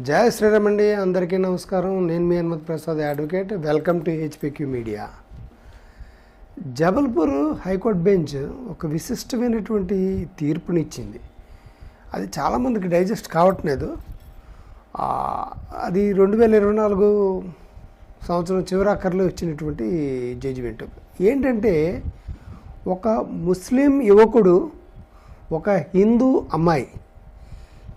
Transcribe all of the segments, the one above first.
జయ శ్రీరామ్ అండి. అందరికీ నమస్కారం. నేను మీ Hanumath Prasad advocate. Welcome to HPQ media. Jabalpur high court bench ఒక విశిష్టమైనటువంటి తీర్పునిచ్చింది. అది చాలామందికి డైజెస్ట్ కావట్లేదు. అది రెండు వేల ఇరవై నాలుగు సంవత్సరం చివరాఖర్లో వచ్చినటువంటి జడ్జిమెంట్ ఏంటంటే ఒక ముస్లిం యువకుడు ఒక హిందూ అమ్మాయి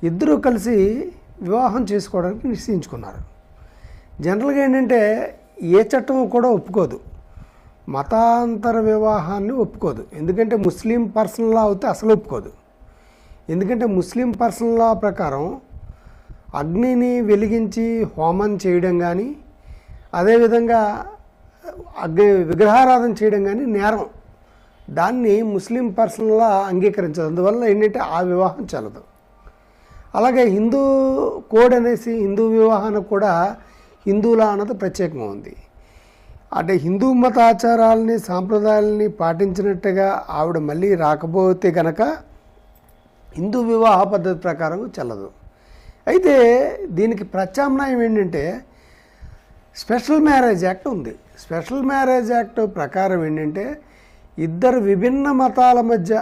ఇద్దరూ కలిసి వివాహం చేసుకోవడానికి నిశ్చయించుకున్నారు. జనరల్గా ఏంటంటే ఏ చట్టం కూడా ఒప్పుకోదు. మతాంతర వివాహాన్ని ఒప్పుకోదు. ఎందుకంటే ముస్లిం పర్సనల్ లా అయితే అసలు ఒప్పుకోదు. ఎందుకంటే ముస్లిం పర్సనల్ లా ప్రకారం అగ్నిని వెలిగించి హోమం చేయడం కానీ అదేవిధంగా అగ్ని విగ్రహారాధన చేయడం కానీ నేరం. దాన్ని ముస్లిం పర్సనల్లా అంగీకరించదు. అందువల్ల ఏంటంటే ఆ వివాహం చెల్లదు. అలాగే హిందూ కోడ్ అనేసి హిందూ వివాహానికి కూడా హిందువుల అన్నది ప్రత్యేకంగా ఉంది. అంటే హిందూ మత ఆచారాలని సాంప్రదాయాలని పాటించినట్టుగా ఆవిడ మళ్ళీ రాకపోతే గనక హిందూ వివాహ పద్ధతి ప్రకారం చెల్లదు. అయితే దీనికి ప్రత్యామ్నాయం ఏంటంటే స్పెషల్ మ్యారేజ్ యాక్ట్ ఉంది. స్పెషల్ మ్యారేజ్ యాక్ట్ ప్రకారం ఏంటంటే ఇద్దరు విభిన్న మతాల మధ్య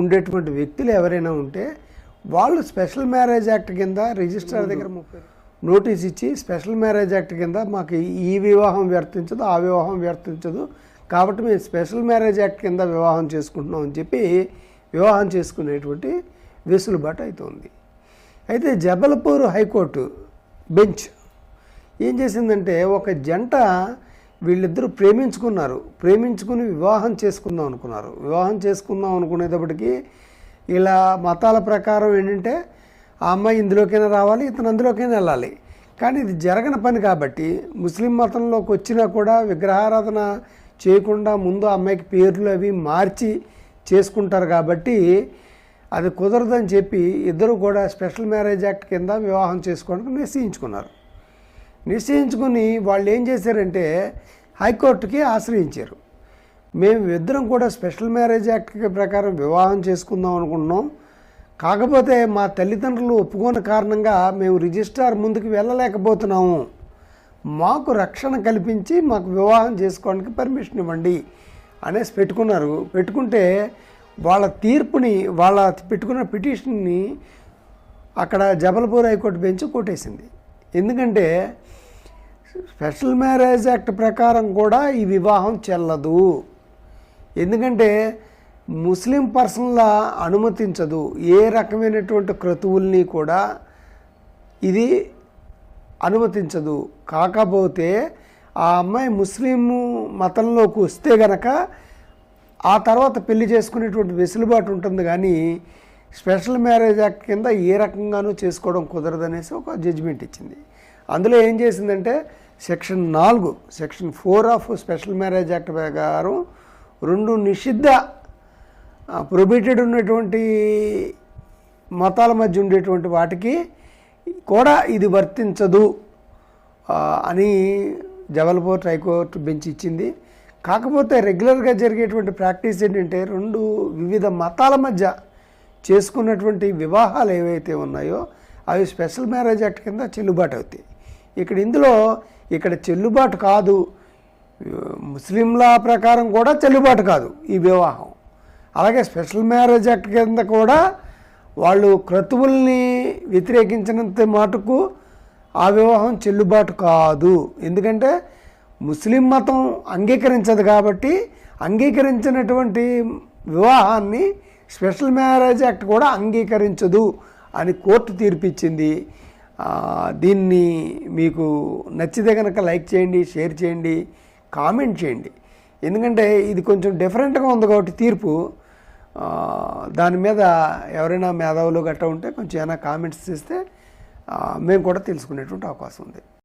ఉండేటువంటి వ్యక్తులు ఎవరైనా ఉంటే వాళ్ళు స్పెషల్ మ్యారేజ్ యాక్ట్ కింద రిజిస్టర్ దగ్గర నోటీస్ ఇచ్చి స్పెషల్ మ్యారేజ్ యాక్ట్ కింద మాకు ఈ వివాహం వర్తించదు ఆ వివాహం వర్తించదు కాబట్టి మేము స్పెషల్ మ్యారేజ్ యాక్ట్ కింద వివాహం చేసుకుంటున్నాం అని చెప్పి వివాహం చేసుకునేటువంటి వెసులుబాటు అవుతుంది అయితే జబల్పూర్ హైకోర్టు బెంచ్ ఏం చేసిందంటే ఒక జంట వీళ్ళిద్దరూ ప్రేమించుకున్నారు. ప్రేమించుకుని వివాహం చేసుకుందాం అనుకున్నారు. వివాహం చేసుకుందాం అనుకునేటప్పటికి ఇలా మతాల ప్రకారం ఏంటంటే ఆ అమ్మాయి ఇందులోకైనా రావాలి ఇతను అందులోకైనా వెళ్ళాలి. కానీ ఇది జరగని పని కాబట్టి ముస్లిం మతంలోకి వచ్చినా కూడా విగ్రహారాధన చేయకుండా ముందు ఆ అమ్మాయికి పేర్లు అవి మార్చి చేసుకుంటారు కాబట్టి అది కుదరదని చెప్పి ఇద్దరు కూడా స్పెషల్ మ్యారేజ్ యాక్ట్ కింద వివాహం చేసుకోవడానికి నిశ్చయించుకున్నారు. నిశ్చయించుకుని వాళ్ళు ఏం చేశారంటే హైకోర్టుకి ఆశ్రయించారు. మేము ఇద్దరం కూడా స్పెషల్ మ్యారేజ్ యాక్ట్ ప్రకారం వివాహం చేసుకుందాం అనుకుంటున్నాం. కాకపోతే మా తల్లిదండ్రులు ఒప్పుకోని కారణంగా మేము రిజిస్ట్రార్ ముందుకు వెళ్ళలేకపోతున్నాము. మాకు రక్షణ కల్పించి మాకు వివాహం చేసుకోవడానికి పర్మిషన్ ఇవ్వండి అనేసి పెట్టుకున్నారు. పెట్టుకుంటే వాళ్ళ తీర్పుని వాళ్ళ పెట్టుకున్న పిటిషన్ని అక్కడ జబల్పూర్ హైకోర్టు బెంచ్ కొట్టేసింది. ఎందుకంటే స్పెషల్ మ్యారేజ్ యాక్ట్ ప్రకారం కూడా ఈ వివాహం చెల్లదు. ఎందుకంటే ముస్లిం పర్సన్ల అనుమతించదు. ఏ రకమైనటువంటి క్రతువుల్ని కూడా ఇది అనుమతించదు. కాకపోతే ఆ అమ్మాయి ముస్లిం మతంలోకి వస్తే గనక ఆ తర్వాత పెళ్ళి చేసుకునేటువంటి వెసులుబాటు ఉంటుంది కానీ స్పెషల్ మ్యారేజ్ యాక్ట్ కింద ఏ రకంగానూ చేసుకోవడం కుదరదనేసి ఒక జడ్జిమెంట్ ఇచ్చింది. అందులో ఏం చేసిందంటే సెక్షన్ నాలుగు section four of special marriage act ప్రకారం రెండు నిషిద్ధ ప్రొబిటెడ్ ఉన్నటువంటి మతాల మధ్య ఉండేటువంటి వాటికి కూడా ఇది వర్తించదు అని జబల్పూర్ హైకోర్టు బెంచ్ ఇచ్చింది. కాకపోతే రెగ్యులర్గా జరిగేటువంటి ప్రాక్టీస్ ఏంటంటే రెండు వివిధ మతాల మధ్య చేసుకున్నటువంటి వివాహాలు ఏవైతే ఉన్నాయో అవి స్పెషల్ మ్యారేజ్ యాక్ట్ కింద చెల్లుబాటు అవుతాయి. ఇక్కడ ఇందులో ఇక్కడ చెల్లుబాటు కాదు ముస్లింల ప్రకారం కూడా చెల్లుబాటు కాదు ఈ వివాహం. అలాగే స్పెషల్ మ్యారేజ్ యాక్ట్ కింద కూడా వాళ్ళు క్రతువుల్ని వ్యతిరేకించినంత మటుకు ఆ వివాహం చెల్లుబాటు కాదు. ఎందుకంటే ముస్లిం మతం అంగీకరించదు కాబట్టి అంగీకరించినటువంటి వివాహాన్ని స్పెషల్ మ్యారేజ్ యాక్ట్ కూడా అంగీకరించదు అని కోర్టు తీర్పిచ్చింది. దీన్ని మీకు నచ్చితే కనుక లైక్ చేయండి షేర్ చేయండి. కామెంట్ చేయండి. ఎందుకంటే ఇది కొంచెం డిఫరెంట్గా ఉంది కాబట్టి తీర్పు. దాని మీద ఎవరైనా మేధావులు గట్రా ఉంటే కొంచెం ఏమైనా కామెంట్స్ చేస్తే మేము కూడా తెలుసుకునేటువంటి అవకాశం ఉంది.